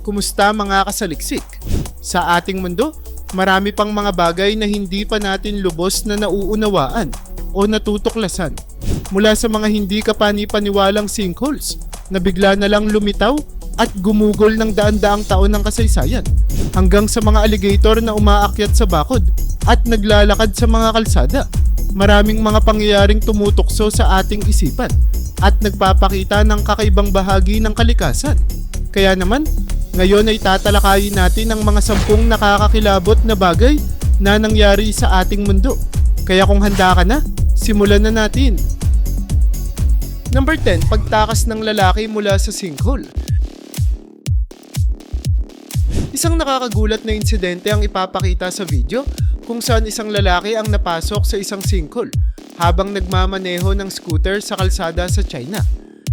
Kumusta mga kasaliksik? Sa ating mundo, marami pang mga bagay na hindi pa natin lubos na nauunawaan o natutuklasan. Mula sa mga hindi kapani-paniwalang sinkholes na bigla na lang lumitaw at gumugol ng daan-daang taon ng kasaysayan hanggang sa mga alligator na umaakyat sa bakod at naglalakad sa mga kalsada. Maraming mga pangyayaring tumutukso sa ating isipan at nagpapakita ng kakaibang bahagi ng kalikasan. Kaya naman, ngayon ay tatalakayin natin ang mga sampung nakakakilabot na bagay na nangyari sa ating mundo. Kaya kung handa ka na, simulan na natin. Number 10, pagtakas ng lalaki mula sa sinkhole. Isang nakakagulat na insidente ang ipapakita sa video kung saan isang lalaki ang napasok sa isang sinkhole habang nagmamaneho ng scooter sa kalsada sa China.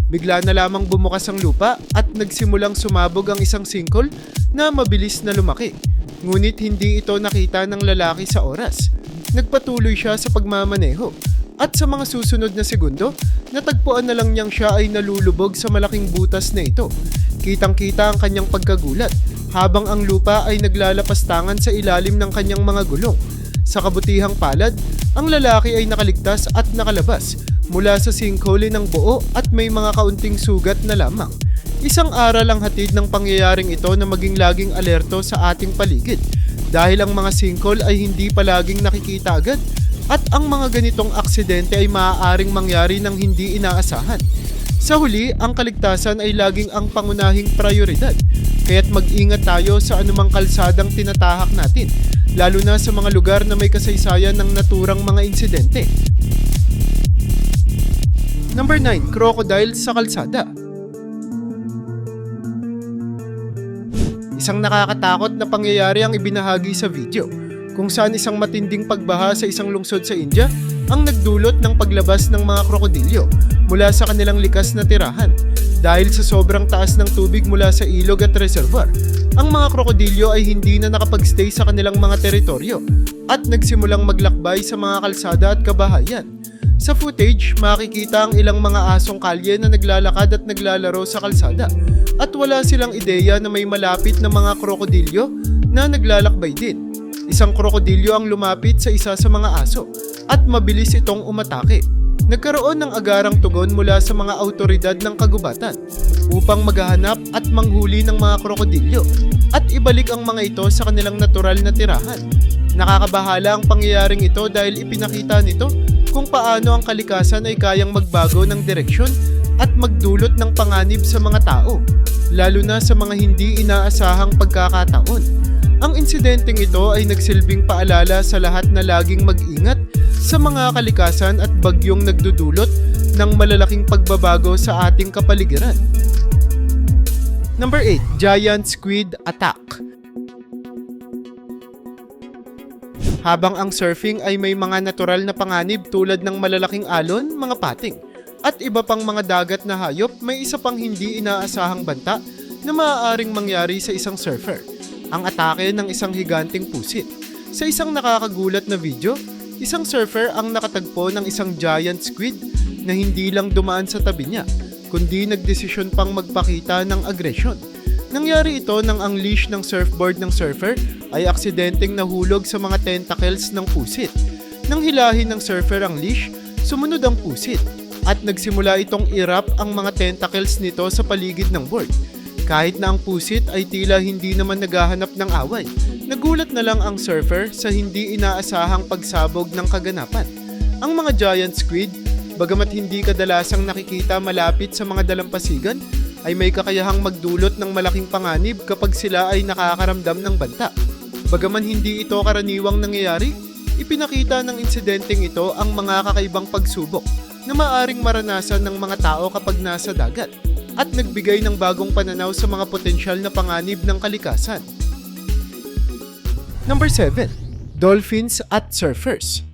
Bigla na lamang bumukas ang lupa at nagsimulang sumabog ang isang sinkhole na mabilis na lumaki. Ngunit hindi ito nakita ng lalaki sa oras. Nagpatuloy siya sa pagmamaneho at sa mga susunod na segundo, natagpuan na lang niyang siya ay nalulubog sa malaking butas na ito. Kitang-kita ang kanyang pagkagulat habang ang lupa ay naglalapastangan sa ilalim ng kanyang mga gulong. Sa kabutihang palad, ang lalaki ay nakaligtas at nakalabas mula sa sinkhole ng buo at may mga kaunting sugat na lamang. Isang aral ang hatid ng pangyayaring ito na maging laging alerto sa ating paligid dahil ang mga sinkhole ay hindi palaging nakikita agad at ang mga ganitong aksidente ay maaaring mangyari ng hindi inaasahan. Sa huli, ang kaligtasan ay laging ang pangunahing prioridad. Kaya't mag-ingat tayo sa anumang kalsadang tinatahak natin, lalo na sa mga lugar na may kasaysayan ng naturang mga insidente. Number 9, crocodile sa kalsada. Isang nakakatakot na pangyayari ang ibinahagi sa video kung saan isang matinding pagbaha sa isang lungsod sa India ang nagdulot ng paglabas ng mga krokodilyo mula sa kanilang likas na tirahan. Dahil sa sobrang taas ng tubig mula sa ilog at reservoir, ang mga krokodilyo ay hindi na nakapagstay sa kanilang mga teritoryo at nagsimulang maglakbay sa mga kalsada at kabahayan. Sa footage, makikita ang ilang mga asong kalye na naglalakad at naglalaro sa kalsada at wala silang ideya na may malapit na mga krokodilyo na naglalakbay din. Isang krokodilyo ang lumapit sa isa sa mga aso at mabilis itong umatake. Nagkaroon ng agarang tugon mula sa mga autoridad ng kagubatan upang maghahanap at manghuli ng mga krokodilyo at ibalik ang mga ito sa kanilang natural na tirahan. Nakakabahala ang pangyayaring ito dahil ipinakita nito kung paano ang kalikasan ay kayang magbago ng direksyon at magdulot ng panganib sa mga tao, lalo na sa mga hindi inaasahang pagkakataon. Ang insidenteng ito ay nagsilbing paalala sa lahat na laging mag-ingat sa mga kalikasan at bagyong nagdudulot ng malalaking pagbabago sa ating kapaligiran. Number 8, Giant Squid Attack. Habang ang surfing ay may mga natural na panganib tulad ng malalaking alon, mga pating, at iba pang mga dagat na hayop, may isa pang hindi inaasahang banta na maaaring mangyari sa isang surfer, ang atake ng isang higanting pusit. Sa isang nakakagulat na video, isang surfer ang nakatagpo ng isang giant squid na hindi lang dumaan sa tabi niya, kundi nagdesisyon pang magpakita ng agresyon. Nangyari ito nang ang leash ng surfboard ng surfer ay aksidenteng nahulog sa mga tentacles ng pusit. Nang hilahin ng surfer ang leash, sumunod ang pusit at nagsimula itong irap ang mga tentacles nito sa paligid ng board. Kahit na ang pusit ay tila hindi naman naghahanap ng away, nagulat na lang ang surfer sa hindi inaasahang pagsabog ng kaganapan. Ang mga giant squid, bagamat hindi kadalasang nakikita malapit sa mga dalampasigan, ay may kakayahang magdulot ng malaking panganib kapag sila ay nakakaramdam ng banta. Bagaman hindi ito karaniwang nangyayari, ipinakita ng insidenteng ito ang mga kakaibang pagsubok na maaring maranasan ng mga tao kapag nasa dagat at nagbigay ng bagong pananaw sa mga potensyal na panganib ng kalikasan. Number 7. Dolphins at Surfers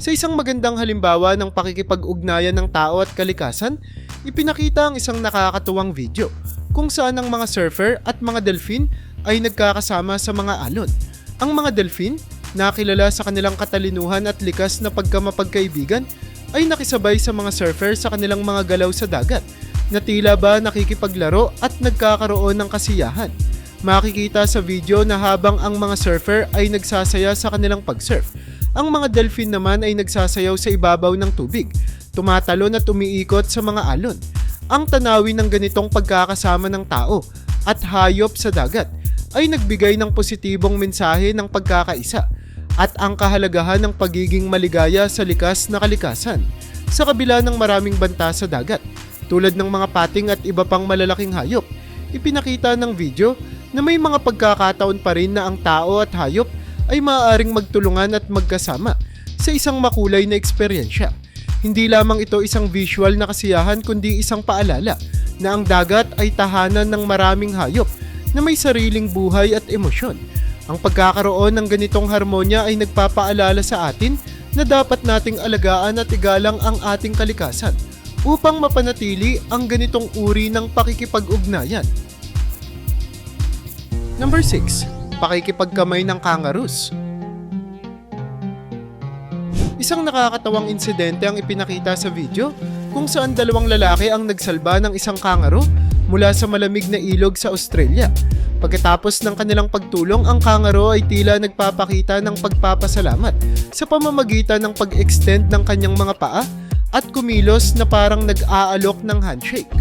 Sa isang magandang halimbawa ng pakikipag-ugnayan ng tao at kalikasan, ipinakita ang isang nakakatuwang video kung saan ang mga surfer at mga delphin ay nagkakasama sa mga alon. Ang mga delphin, nakilala sa kanilang katalinuhan at likas na pagkamapagkaibigan, ay nakisabay sa mga surfer sa kanilang mga galaw sa dagat. na tila ba nakikipaglaro at nagkakaroon ng kasiyahan. Makikita sa video na habang ang mga surfer ay nagsasaya sa kanilang pag-surf, ang mga dolphin naman ay nagsasayaw sa ibabaw ng tubig, tumatalon at umiikot sa mga alon. Ang tanawin ng ganitong pagkakasama ng tao at hayop sa dagat ay nagbigay ng positibong mensahe ng pagkakaisa at ang kahalagahan ng pagiging maligaya sa likas na kalikasan sa kabila ng maraming banta sa dagat tulad ng mga pating at iba pang malalaking hayop. Ipinakita ng video na may mga pagkakataon pa rin na ang tao at hayop ay maaaring magtulungan at magkasama sa isang makulay na eksperyensya. Hindi lamang ito isang visual na kasiyahan kundi isang paalala na ang dagat ay tahanan ng maraming hayop na may sariling buhay at emosyon. Ang pagkakaroon ng ganitong harmonya ay nagpapaalala sa atin na dapat nating alagaan at igalang ang ating kalikasan upang mapanatili ang ganitong uri ng pakikipag-ugnayan. Number 6. Pakikipagkamay ng kangaroos. Isang nakakatawang insidente ang ipinakita sa video kung saan dalawang lalaki ang nagsalba ng isang kangaro mula sa malamig na ilog sa Australia. Pagkatapos ng kanilang pagtulong, ang kangaro ay tila nagpapakita ng pagpapasalamat sa pamamagitan ng pag-extend ng kanyang mga paa at kumilos na parang nag-aalok ng handshake.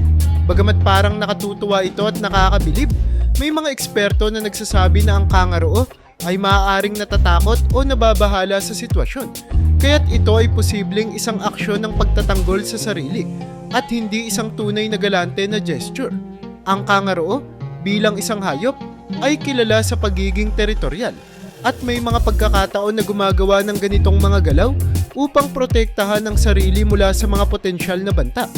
Bagamat parang nakatutuwa ito at nakakabilib, may mga eksperto na nagsasabi na ang kangaro ay maaaring natatakot o nababahala sa sitwasyon. Kaya't ito ay posibleng isang aksyon ng pagtatanggol sa sarili at hindi isang tunay na galante na gesture. Ang kangaro bilang isang hayop ay kilala sa pagiging teritorial at may mga pagkakataon na gumagawa ng ganitong mga galaw upang protektahan ang sarili mula sa mga potensyal na banta.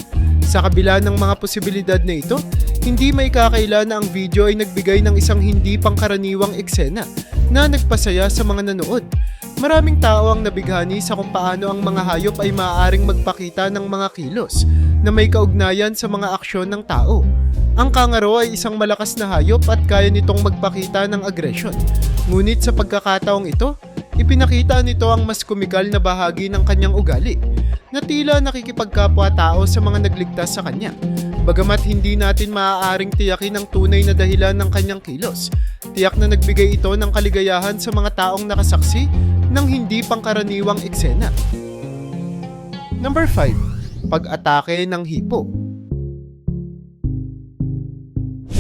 Sa kabila ng mga posibilidad na ito, hindi may kakaila na ang video ay nagbigay ng isang hindi pangkaraniwang eksena na nagpasaya sa mga nanood. Maraming tao ang nabighani sa kung paano ang mga hayop ay maaaring magpakita ng mga kilos na may kaugnayan sa mga aksyon ng tao. Ang kangaro ay isang malakas na hayop at kaya nitong magpakita ng agresyon. Ngunit sa pagkakataong ito, ipinakita nito ang mas kumikal na bahagi ng kanyang ugali na tila nakikipagkapwa-tao sa mga nagligtas sa kanya. Bagamat hindi natin maaaring tiyakin ang tunay na dahilan ng kanyang kilos, tiyak na nagbigay ito ng kaligayahan sa mga taong nakasaksi ng hindi pangkaraniwang eksena. Number 5. Pag-atake ng hipo.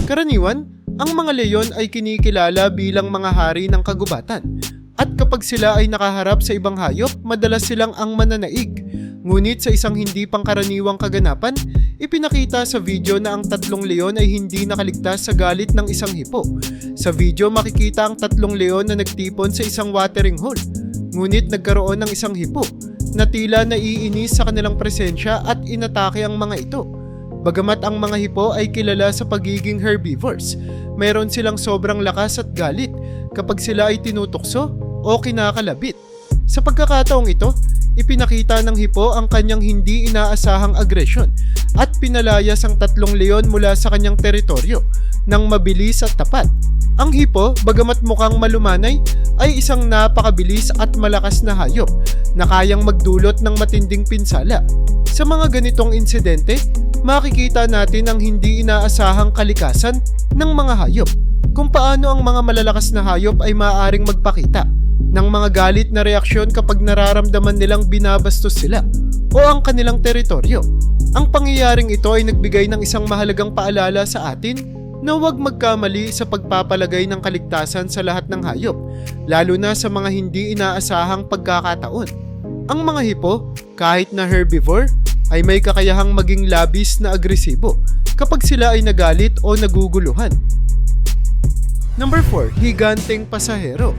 Karaniwan, ang mga leon ay kinikilala bilang mga hari ng kagubatan at kapag sila ay nakaharap sa ibang hayop, madalas silang ang mananaig. Ngunit sa isang hindi pangkaraniwang kaganapan, ipinakita sa video na ang tatlong leon ay hindi nakaligtas sa galit ng isang hipo. Sa video makikita ang tatlong leon na nagtipon sa isang watering hole. Ngunit nagkaroon ng isang hipo na tila naiinis sa kanilang presensya at inatake ang mga ito. Bagamat ang mga hipo ay kilala sa pagiging herbivores, mayroon silang sobrang lakas at galit kapag sila ay tinutukso o kinakalabit. Sa pagkakataong ito, ipinakita ng hipo ang kanyang hindi inaasahang agresyon at pinalayas ang tatlong leon mula sa kanyang teritoryo ng mabilis at tapat. Ang hipo, bagamat mukhang malumanay, ay isang napakabilis at malakas na hayop na kayang magdulot ng matinding pinsala. Sa mga ganitong insidente, makikita natin ang hindi inaasahang kalikasan ng mga hayop kung paano ang mga malalakas na hayop ay maaaring magpakita ng mga galit na reaksyon kapag nararamdaman nilang binabastos sila o ang kanilang teritoryo. Ang pangyayaring ito ay nagbigay ng isang mahalagang paalala sa atin na huwag magkamali sa pagpapalagay ng kaligtasan sa lahat ng hayop, lalo na sa mga hindi inaasahang pagkakataon. Ang mga hipo, kahit na herbivore, ay may kakayahang maging labis na agresibo kapag sila ay nagalit o naguguluhan. Number 4, higanteng pasahero.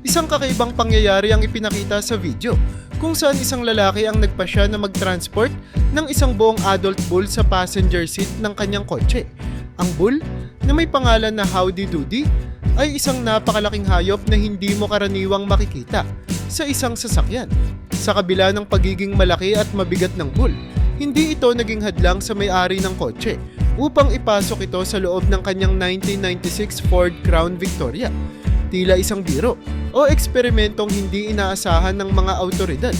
Isang kakaibang pangyayari ang ipinakita sa video kung saan isang lalaki ang nagpasya na mag-transport ng isang buong adult bull sa passenger seat ng kanyang kotse. Ang bull, na may pangalan na Howdy Doody, ay isang napakalaking hayop na hindi mo karaniwang makikita sa isang sasakyan. Sa kabila ng pagiging malaki at mabigat ng bull, hindi ito naging hadlang sa may-ari ng kotse upang ipasok ito sa loob ng kanyang 1996 Ford Crown Victoria. Tila isang biro o eksperimentong hindi inaasahan ng mga autoridad.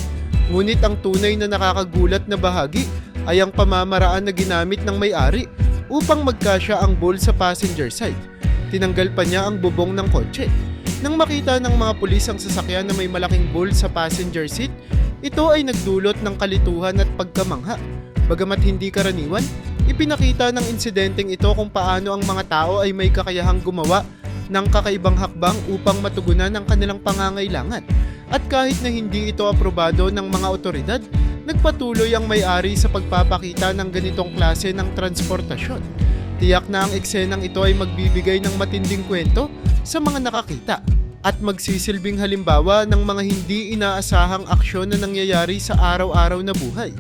Ngunit ang tunay na nakakagulat na bahagi ay ang pamamaraan na ginamit ng may-ari upang magkasya ang bull sa passenger side. Tinanggal pa niya ang bubong ng kotse. Nang makita ng mga pulis ang sasakyan na may malaking bull sa passenger seat, ito ay nagdulot ng kalituhan at pagkamangha. Bagamat hindi karaniwan, ipinakita ng insidenteng ito kung paano ang mga tao ay may kakayahang gumawa ng kakaibang hakbang upang matugunan ang kanilang pangangailangan. At kahit na hindi ito aprobado ng mga otoridad, nagpatuloy ang may-ari sa pagpapakita ng ganitong klase ng transportasyon. Tiyak na ang eksenang ito ay magbibigay ng matinding kwento sa mga nakakita at magsisilbing halimbawa ng mga hindi inaasahang aksyon na nangyayari sa araw-araw na buhay.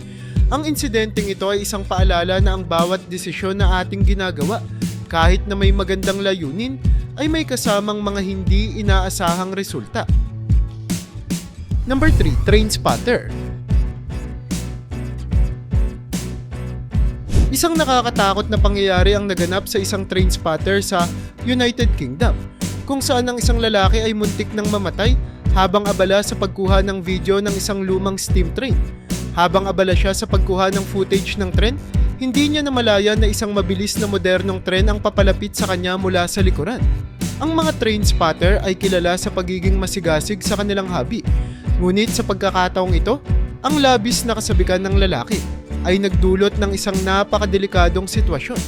Ang insidenteng ito ay isang paalala na ang bawat desisyon na ating ginagawa, kahit na may magandang layunin, ay may kasamang mga hindi inaasahang resulta. Number 3, Train Spotter. Isang nakakatakot na pangyayari ang naganap sa isang train spotter sa United Kingdom, kung saan ang isang lalaki ay muntik ng mamatay habang abala sa pagkuha ng video ng isang lumang steam train. Habang abala siya sa pagkuha ng footage ng tren, hindi niya namalayan na isang mabilis na modernong tren ang papalapit sa kanya mula sa likuran. Ang mga train spotter ay kilala sa pagiging masigasig sa kanilang hobby. Ngunit sa pagkakataong ito, ang labis na kasabikan ng lalaki ay nagdulot ng isang napakadelikadong sitwasyon.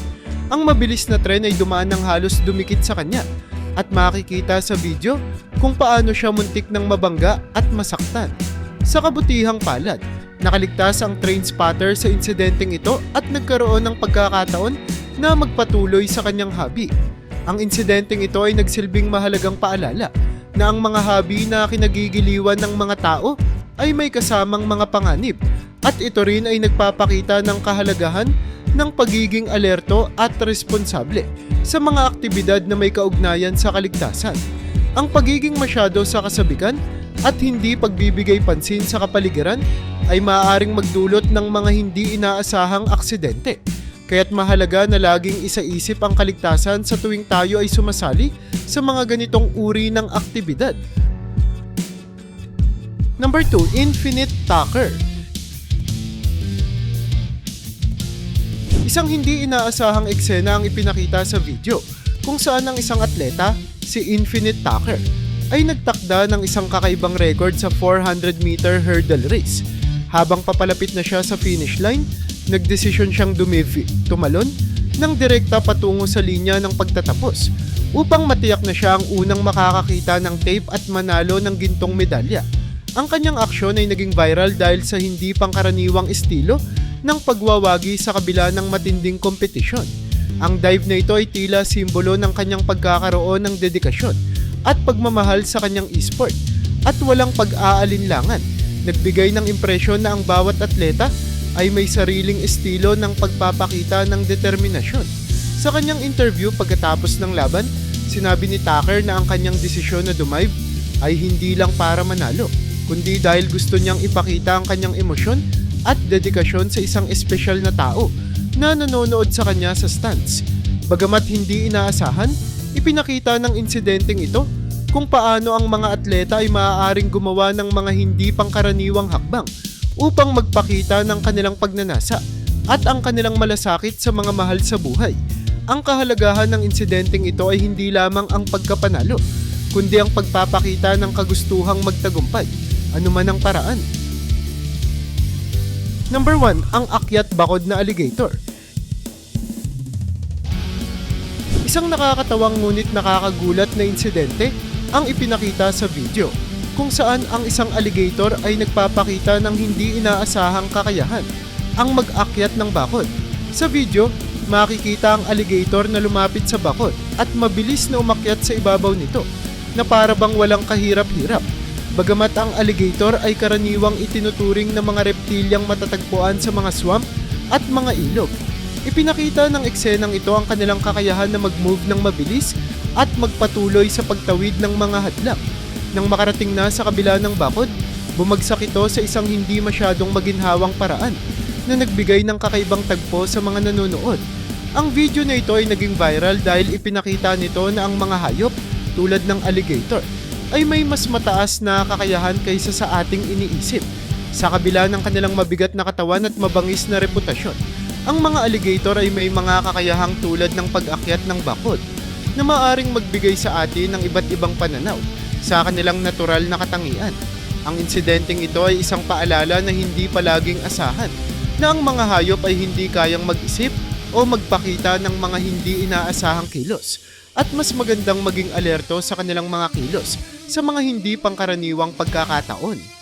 Ang mabilis na tren ay dumaan ng halos dumikit sa kanya at makikita sa video kung paano siya muntik ng mabangga at masaktan. Sa kabutihang palad, nakaligtas ang train spotter sa insidenteng ito at nagkaroon ng pagkakataon na magpatuloy sa kanyang hobby. Ang insidenteng ito ay nagsilbing mahalagang paalala na ang mga hobby na kinagigiliwan ng mga tao ay may kasamang mga panganib at ito rin ay nagpapakita ng kahalagahan ng pagiging alerto at responsable sa mga aktibidad na may kaugnayan sa kaligtasan. Ang pagiging masyado sa kasabikan at hindi pagbibigay pansin sa kapaligiran ay maaaring magdulot ng mga hindi inaasahang aksidente. Kaya't mahalaga na laging isaisip ang kaligtasan sa tuwing tayo ay sumasali sa mga ganitong uri ng aktibidad. Number 2, Infinite Tucker. Isang hindi inaasahang eksena ang ipinakita sa video kung saan ang isang atleta, si Infinite Tucker, ay nagtakda ng isang kakaibang record sa 400 meter hurdle race. Habang papalapit na siya sa finish line, nagdesisyon siyang dumivi, tumalon, ng direkta patungo sa linya ng pagtatapos upang matiyak na siya ang unang makakakita ng tape at manalo ng gintong medalya. Ang kanyang aksyon ay naging viral dahil sa hindi pangkaraniwang estilo ng pagwawagi sa kabila ng matinding kompetisyon. Ang dive na ito ay tila simbolo ng kanyang pagkakaroon ng dedikasyon at pagmamahal sa kanyang esport at walang pag-aalinlangan. Nagbigay ng impresyon na ang bawat atleta ay may sariling estilo ng pagpapakita ng determinasyon. Sa kanyang interview pagkatapos ng laban, sinabi ni Tucker na ang kanyang desisyon na dumive ay hindi lang para manalo, kundi dahil gusto niyang ipakita ang kanyang emosyon at dedikasyon sa isang espesyal na tao na nanonood sa kanya sa stands. Bagamat hindi inaasahan, ipinakita ng insidenteng ito kung paano ang mga atleta ay maaaring gumawa ng mga hindi pangkaraniwang hakbang upang magpakita ng kanilang pagnanasa at ang kanilang malasakit sa mga mahal sa buhay. Ang kahalagahan ng insidenteng ito ay hindi lamang ang pagkapanalo, kundi ang pagpapakita ng kagustuhang magtagumpay, anuman ang paraan. Number 1, ang akyat bakod na alligator. Isang nakakatawang ngunit nakakagulat na insidente ang ipinakita sa video kung saan ang isang alligator ay nagpapakita ng hindi inaasahang kakayahan ang mag-akyat ng bakod. Sa video, makikita ang alligator na lumapit sa bakod at mabilis na umakyat sa ibabaw nito na para bang walang kahirap-hirap. Bagamat ang alligator ay karaniwang itinuturing na mga reptilyang matatagpuan sa mga swamp at mga ilog. Ipinakita ng eksenang ito ang kanilang kakayahan na mag-move ng mabilis at magpatuloy sa pagtawid ng mga hadlang. Nang makarating na sa kabila ng bakod, bumagsak ito sa isang hindi masyadong maginhawang paraan na nagbigay ng kakaibang tagpo sa mga nanonood. Ang video na ito ay naging viral dahil ipinakita nito na ang mga hayop tulad ng alligator ay may mas mataas na kakayahan kaysa sa ating iniisip. Sa kabila ng kanilang mabigat na katawan at mabangis na reputasyon, ang mga alligator ay may mga kakayahang tulad ng pag-akyat ng bakod na maaring magbigay sa atin ng iba't ibang pananaw sa kanilang natural na katangian. Ang insidenteng ito ay isang paalala na hindi palaging asahan na ang mga hayop ay hindi kayang mag-isip o magpakita ng mga hindi inaasahang kilos at mas magandang maging alerto sa kanilang mga kilos sa mga hindi pangkaraniwang pagkakataon.